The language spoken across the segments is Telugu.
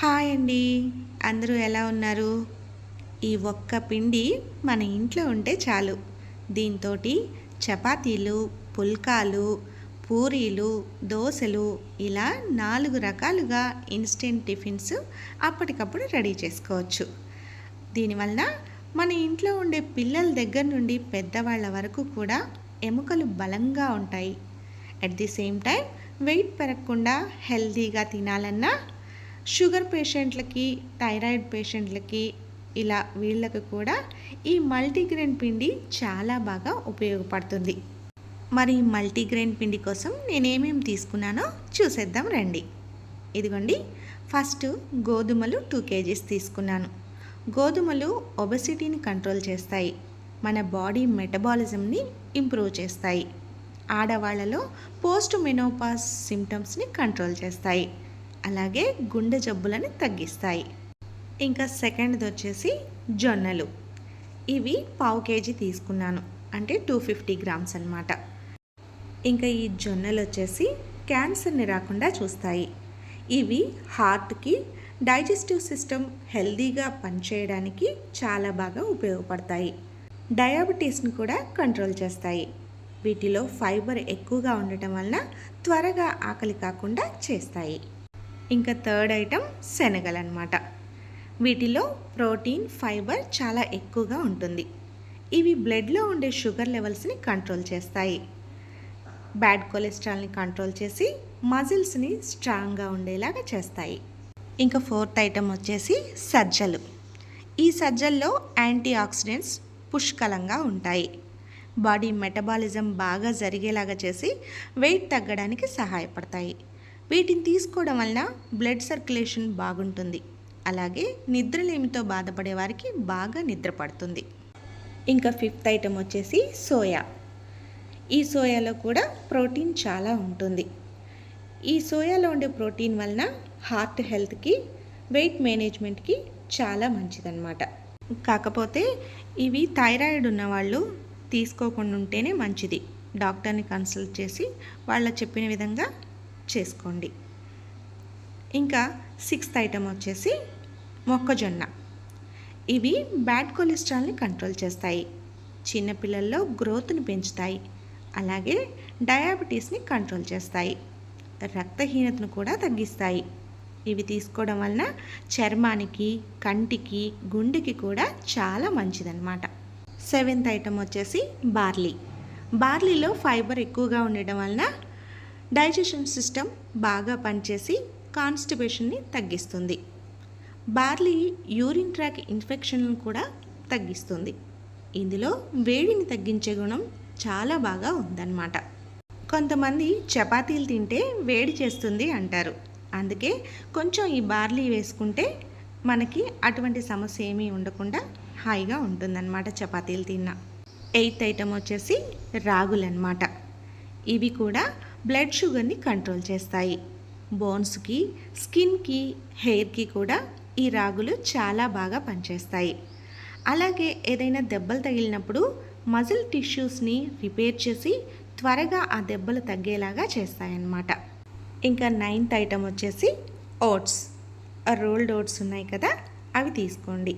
హాయ్ అండి. అందరూ ఎలా ఉన్నారు? ఈ ఒక్క పిండి మన ఇంట్లో ఉంటే చాలు. దీంతో చపాతీలు పుల్కాలు పూరీలు దోశలు ఇలా నాలుగు రకాలుగా ఇన్స్టెంట్ టిఫిన్స్ అప్పటికప్పుడు రెడీ చేసుకోవచ్చు. దీనివల్ల మన ఇంట్లో ఉండే పిల్లల దగ్గర నుండి పెద్దవాళ్ళ వరకు కూడా ఎముకలు బలంగా ఉంటాయి. At the same time weight పెరగకుండా హెల్తీగా తినాలన్నా షుగర్ పేషెంట్లకి థైరాయిడ్ పేషెంట్లకి ఇలా వీళ్ళకి కూడా ఈ మల్టీగ్రెయిన్ పిండి చాలా బాగా ఉపయోగపడుతుంది. మరి మల్టీగ్రెయిన్ పిండి కోసం నేనేమేమి తీసుకున్నానో చూసేద్దాం రండి. ఇదిగోండి ఫస్ట్ గోధుమలు టూ కేజీస్ తీసుకున్నాను. గోధుమలు ఒబెసిటీని కంట్రోల్ చేస్తాయి. మన బాడీ మెటబాలిజంని ఇంప్రూవ్ చేస్తాయి. ఆడవాళ్ళలో పోస్ట్ మెనోపాస్ సిమ్టమ్స్ని కంట్రోల్ చేస్తాయి. అలాగే గుండె జబ్బులని తగ్గిస్తాయి. ఇంకా సెకండ్ది వచ్చేసి జొన్నలు. ఇవి పావు కేజీ తీసుకున్నాను. అంటే టూ ఫిఫ్టీ గ్రామ్స్ అనమాట ఇంకా ఈ జొన్నలు వచ్చేసి క్యాన్సర్ని రాకుండా చూస్తాయి. ఇవి హార్ట్కి డైజెస్టివ్ సిస్టమ్ హెల్దీగా పనిచేయడానికి చాలా బాగా ఉపయోగపడతాయి. డయాబెటీస్ని కూడా కంట్రోల్ చేస్తాయి. వీటిలో ఫైబర్ ఎక్కువగా ఉండటం వలన త్వరగా ఆకలి కాకుండా చేస్తాయి. ఇంకా థర్డ్ ఐటమ్ శనగలు అనమాట వీటిలో ప్రోటీన్ ఫైబర్ చాలా ఎక్కువగా ఉంటుంది. ఇవి బ్లడ్లో ఉండే షుగర్ లెవెల్స్ని కంట్రోల్ చేస్తాయి. బ్యాడ్ కొలెస్ట్రాల్ని కంట్రోల్ చేసి మజిల్స్ని స్ట్రాంగ్గా ఉండేలాగా చేస్తాయి. ఇంకా ఫోర్త్ ఐటమ్ వచ్చేసి సజ్జలు. ఈ సజ్జల్లో యాంటీ ఆక్సిడెంట్స్ పుష్కలంగా ఉంటాయి. బాడీ మెటబాలిజం బాగా జరిగేలాగా చేసి వెయిట్ తగ్గడానికి సహాయపడతాయి. వీటిని తీసుకోవడం వలన బ్లడ్ సర్క్యులేషన్ బాగుంటుంది. అలాగే నిద్రలేమితో బాధపడే వారికి బాగా నిద్ర పడుతుంది. ఇంకా ఫిఫ్త్ ఐటెం వచ్చేసి సోయా. ఈ సోయాలో కూడా ప్రోటీన్ చాలా ఉంటుంది. ఈ సోయాలో ఉండే ప్రోటీన్ వలన హార్ట్ హెల్త్కి వెయిట్ మేనేజ్మెంట్కి చాలా మంచిదన్నమాట. కాకపోతే ఇవి థైరాయిడ్ ఉన్నవాళ్ళు తీసుకోకుండా ఉంటేనే మంచిది. డాక్టర్ని కన్సల్ట్ చేసి వాళ్ళ చెప్పిన విధంగా చేసుకోండి. ఇంకా సిక్స్త్ ఐటమ్ వచ్చేసి మొక్కజొన్న. ఇవి బ్యాడ్ కొలెస్ట్రాల్ని కంట్రోల్ చేస్తాయి. చిన్నపిల్లల్లో గ్రోత్ని పెంచుతాయి. అలాగే డయాబెటీస్ని కంట్రోల్ చేస్తాయి. రక్తహీనతను కూడా తగ్గిస్తాయి. ఇవి తీసుకోవడం వలన చర్మానికి కంటికి గుండెకి కూడా చాలా మంచిదన్నమాట. సెవెంత్ ఐటమ్ వచ్చేసి బార్లీ. బార్లీలో ఫైబర్ ఎక్కువగా ఉండడం వలన డైజెషన్ సిస్టమ్ బాగా పనిచేసి కాన్స్టిపేషన్ని తగ్గిస్తుంది. బార్లీ యూరిన్ ట్రాక్ ఇన్ఫెక్షన్లను కూడా తగ్గిస్తుంది. ఇందులో వేడిని తగ్గించే గుణం చాలా బాగా ఉందన్నమాట. కొంతమంది చపాతీలు తింటే వేడి చేస్తుంది అంటారు. అందుకే కొంచెం ఈ బార్లీ వేసుకుంటే మనకి అటువంటి సమస్య ఏమీ ఉండకుండా హాయిగా ఉంటుందన్నమాట చపాతీలు తిన్నా. ఎయిత్ ఐటమ్ వచ్చేసి రాగులన్నమాట. ఇవి కూడా బ్లడ్ షుగర్ని కంట్రోల్ చేస్తాయి. బోన్స్కి స్కిన్కి హెయిర్కి కూడా ఈ రాగులు చాలా బాగా పనిచేస్తాయి. అలాగే ఏదైనా దెబ్బలు తగిలినప్పుడు మజిల్ టిష్యూస్ని రిపేర్ చేసి త్వరగా ఆ దెబ్బలు తగ్గేలాగా చేస్తాయన్నమాట. ఇంకా నైన్త్ ఐటమ్ వచ్చేసి ఓట్స్. రోల్డ్ ఓట్స్ ఉన్నాయి కదా అవి తీసుకోండి.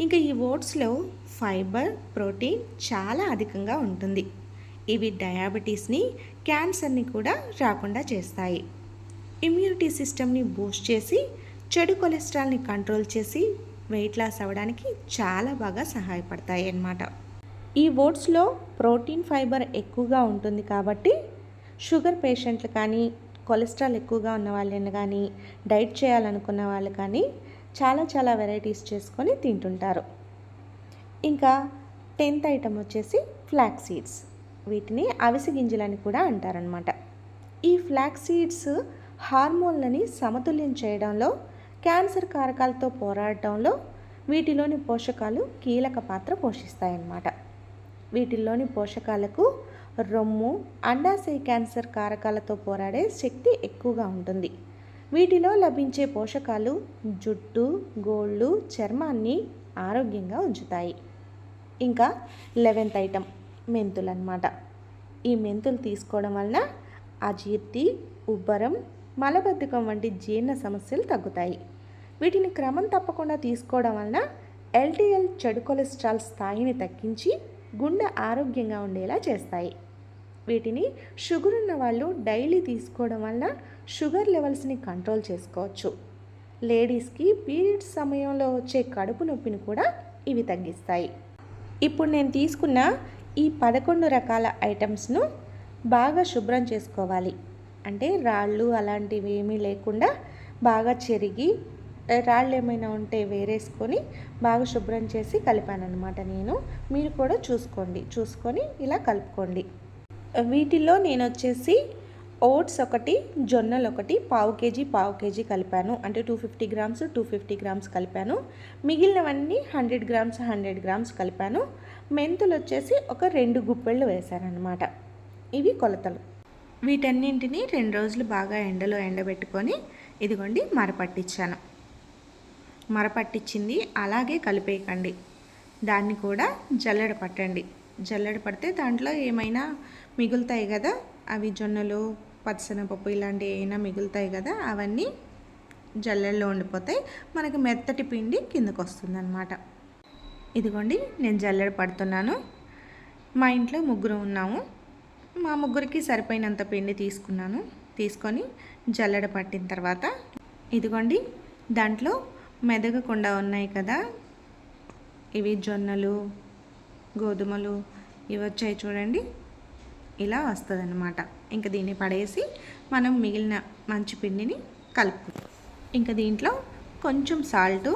ఇంకా ఈ ఓట్స్లో ఫైబర్ ప్రోటీన్ చాలా అధికంగా ఉంటుంది. ఇవి డయాబెటీస్ని క్యాన్సర్ని కూడా రాకుండా చేస్తాయి. ఇమ్యూనిటీ సిస్టమ్ని బూస్ట్ చేసి చెడు కొలెస్ట్రాల్ని కంట్రోల్ చేసి వెయిట్ లాస్ అవ్వడానికి చాలా బాగా సహాయపడతాయి అన్నమాట. ఈ ఓట్స్లో ప్రోటీన్ ఫైబర్ ఎక్కువగా ఉంటుంది కాబట్టి షుగర్ పేషెంట్లు కానీ కొలెస్ట్రాల్ ఎక్కువగా ఉన్న వాళ్ళని కానీ డైట్ చేయాలనుకున్న వాళ్ళు కానీ చాలా చాలా వెరైటీస్ చేసుకొని తింటుంటారు. ఇంకా టెన్త్ ఐటమ్ వచ్చేసి ఫ్లాక్ సీడ్స్. వీటిని అవిసి గింజలని కూడా అంటారనమాట ఈ ఫ్లాక్ సీడ్స్ హార్మోన్లని సమతుల్యం చేయడంలో క్యాన్సర్ కారకాలతో పోరాడటంలో వీటిలోని పోషకాలు కీలక పాత్ర పోషిస్తాయన్నమాట. వీటిల్లోని పోషకాలకు రొమ్ము అండాశయ క్యాన్సర్ కారకాలతో పోరాడే శక్తి ఎక్కువగా ఉంటుంది. వీటిలో లభించే పోషకాలు జుట్టు గోళ్ళు చర్మాన్ని ఆరోగ్యంగా ఉంచుతాయి. ఇంకా లెవెన్త్ ఐటమ్. మెంతులు అన్నమాట ఈ మెంతులు తీసుకోవడం వలన అజీర్తి ఉబ్బరం మలబద్ధకం వంటి జీర్ణ సమస్యలు తగ్గుతాయి. వీటిని క్రమం తప్పకుండా తీసుకోవడం వలన ఎల్టీఎల్ చెడు కొలెస్ట్రాల్ స్థాయిని తగ్గించి గుండె ఆరోగ్యంగా ఉండేలా చేస్తాయి. వీటిని షుగర్ ఉన్న వాళ్ళు డైలీ తీసుకోవడం వలన షుగర్ లెవెల్స్ని కంట్రోల్ చేసుకోవచ్చు. లేడీస్కి పీరియడ్స్ సమయంలో వచ్చే కడుపు నొప్పిని కూడా ఇవి తగ్గిస్తాయి. ఇప్పుడు నేను తీసుకున్న ఈ పదకొండు రకాల ఐటమ్స్ను బాగా శుభ్రం చేసుకోవాలి. అంటే రాళ్ళు అలాంటివి ఏమీ లేకుండా బాగా చెరిగి రాళ్ళు ఏమైనా ఉంటే వేరేసుకొని బాగా శుభ్రం చేసి కలిపాను అనమాట నేను. మీరు కూడా చూసుకోండి. చూసుకొని ఇలా కలుపుకోండి. వీటిల్లో నేను వచ్చేసి ఓట్స్ ఒకటి జొన్నలు ఒకటి పావు కేజీ పావు కేజీ కలిపాను. అంటే two fifty grams two fifty grams కలిపాను. మిగిలినవన్నీ హండ్రెడ్ గ్రామ్స్ హండ్రెడ్ గ్రామ్స్ కలిపాను. మెంతులు వచ్చేసి ఒక రెండు గుప్పెళ్ళు వేశాను ఇవి కొలతలు. వీటన్నింటినీ రెండు రోజులు బాగా ఎండలో ఎండబెట్టుకొని ఇదిగోండి మరపట్టించాను మరపట్టించింది అలాగే కలిపేయకండి. దాన్ని కూడా జల్లెడ పట్టండి. జల్లెడ పడితే దాంట్లో ఏమైనా మిగులుతాయి కదా అవి జొన్నలు పచ్చనపప్పు ఇలాంటివి ఏమైనా మిగులుతాయి కదా అవన్నీ జల్లెల్లో ఉండిపోతాయి. మనకి మెత్తటి పిండి కిందకు వస్తుంది అనమాట ఇదిగోండి నేను జల్లెడ పడుతున్నాను. మా ఇంట్లో ముగ్గురు ఉన్నాము. మా ముగ్గురికి సరిపోయినంత పిండి తీసుకున్నాను. తీసుకొని జల్లెడ పట్టిన తర్వాత ఇదిగోండి దాంట్లో మెదగకుండా ఉన్నాయి కదా. ఇవి జొన్నలు గోధుమలు ఇవి వచ్చాయి చూడండి. ఇలా వస్తుందన్నమాట. ఇంకా దీన్ని పడేసి మనం మిగిలిన మంచి పిండిని కలుపు ఇంకా దీంట్లో కొంచెం సాల్టు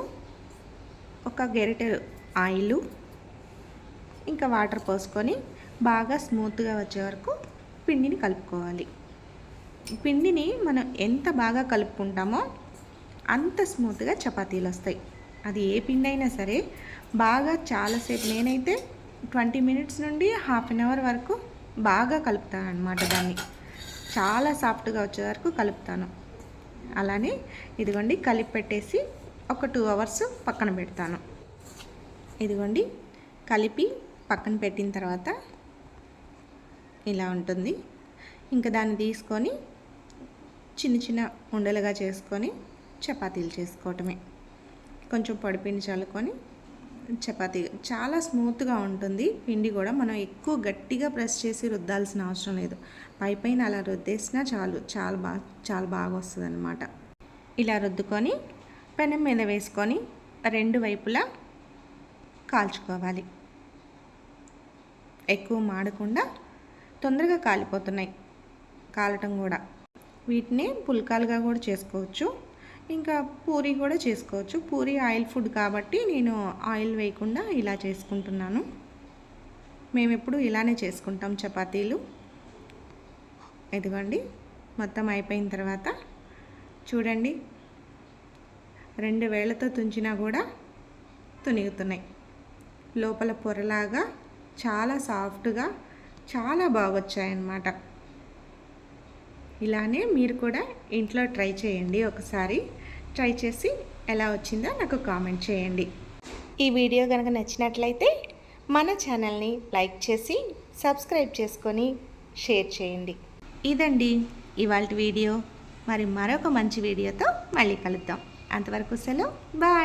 ఒక గెరిటె ఆయిల్ ఇంకా వాటర్ పోసుకొని బాగా స్మూత్గా వచ్చే వరకు పిండిని కలుపుకోవాలి. పిండిని మనం ఎంత బాగా కలుపుకుంటామో అంత స్మూత్గా చపాతీలు వస్తాయి. అది ఏ పిండి అయినా సరే బాగా చాలాసేపు నేనైతే ట్వంటీ మినిట్స్ నుండి హాఫ్ అన్ అవర్ వరకు బాగా కలుపుతాను అనమాట దాన్ని. చాలా సాఫ్ట్గా వచ్చే వరకు కలుపుతాను. అలానే ఇదిగోండి కలిపి పెట్టేసి ఒక టూ అవర్స్ పక్కన పెడతాను. ఇదిగోండి కలిపి పక్కన పెట్టిన తర్వాత ఇలా ఉంటుంది. ఇంకా దాన్ని తీసుకొని చిన్న చిన్న ఉండలుగా చేసుకొని చపాతీలు చేసుకోవటమే. కొంచెం పొడిపిండి చల్లుకొని చపాతీ చాలా స్మూత్గా ఉంటుంది. పిండి కూడా మనం ఎక్కువ గట్టిగా ప్రెస్ చేసి రుద్దాల్సిన అవసరం లేదు. పై పైన అలా రుద్దేసినా చాలు చాలా బాగా చాలా బాగా వస్తుంది అనమాట ఇలా రుద్దుకొని పెనం మీద వేసుకొని రెండు వైపులా కాల్చుకోవాలి. ఎక్కువ మాడకుండా తొందరగా కాలిపోతున్నాయి. కాలటం కూడా. వీటిని పుల్కాలుగా కూడా చేసుకోవచ్చు. ఇంకా పూరి కూడా చేసుకోవచ్చు. పూరి ఆయిల్ ఫుడ్ కాబట్టి నేను ఆయిల్ వేయకుండా ఇలా చేసుకుంటున్నాను. మేము ఎప్పుడు ఇలానే చేసుకుంటాం చపాతీలు. ఇదిగోండి మొత్తం అయిపోయిన తర్వాత చూడండి రెండు వేళ్ళతో తుంచినా కూడా తునిగుతున్నాయి. లోపల పొరలాగా చాలా సాఫ్ట్గా చాలా బాగొచ్చాయన్నమాట. ఇలానే మీరు కూడా ఇంట్లో ట్రై చేయండి ఒకసారి. ట్రై చేసి ఎలా వచ్చిందో నాకు కామెంట్ చేయండి. ఈ వీడియో కనుక నచ్చినట్లయితే మన ఛానల్ని లైక్ చేసి సబ్స్క్రైబ్ చేసుకొని షేర్ చేయండి. ఇదండి ఇవాళ వీడియో. మరి మరొక మంచి వీడియోతో మళ్ళీ కలుద్దాం. అంతవరకు సెలవు. బాయ్.